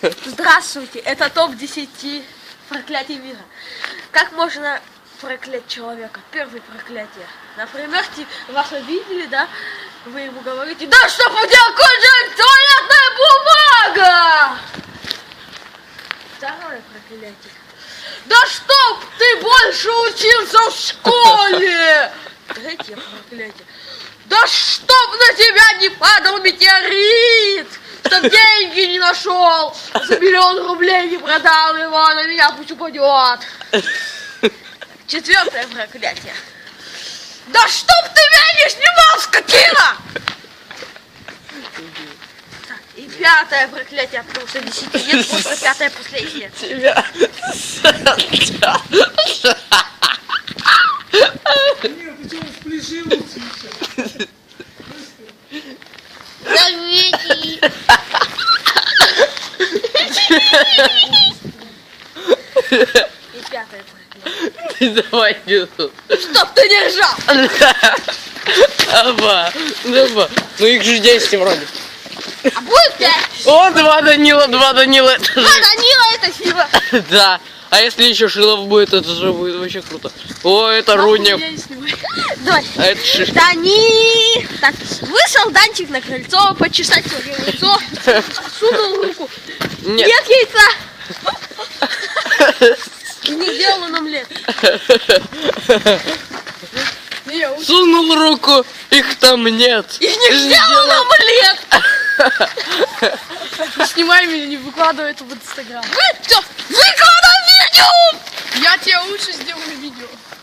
Здравствуйте, это топ-10 проклятий мира. Как можно проклять человека? Первое проклятие. Например, вас обидели, да? Вы ему говорите, да чтоб у тебя кончилась туалетная бумага! Второе проклятие. Да чтоб ты больше учился в школе! Третье проклятие. Да чтоб на тебя не падал метеорит! Чтоб деньги нашел! За миллион рублей не продал его, на меня пусть упадет! Четвертое проклятие. Да чтоб ты меня не снимал, скотина! Так, И пятое проклятие, потому что десяти нет, просто пятое последнее. Тебя. Ти чого сплішив И пятое. Ты давай несу. Чтоб ты не ржал! Аба, Аба. Ну их же 10 вроде. А будет пять! О, два Данила, два Данила. А, же... Данила, это сила! Да. А если еще Шилов будет, это же будет вообще круто. О, это Руднев. Давай. А это Шиш. Дани! Так, вышел Данчик на крыльцо, почесать свое лицо, сунул руку. Нет. Нет яйца! Не делал он омлет. Сунул руку, их там нет. И не сделал омлет! Снимай меня, не выкладывай это в Инстаграм. Выкладывай видео! Я тебе лучше сделаю.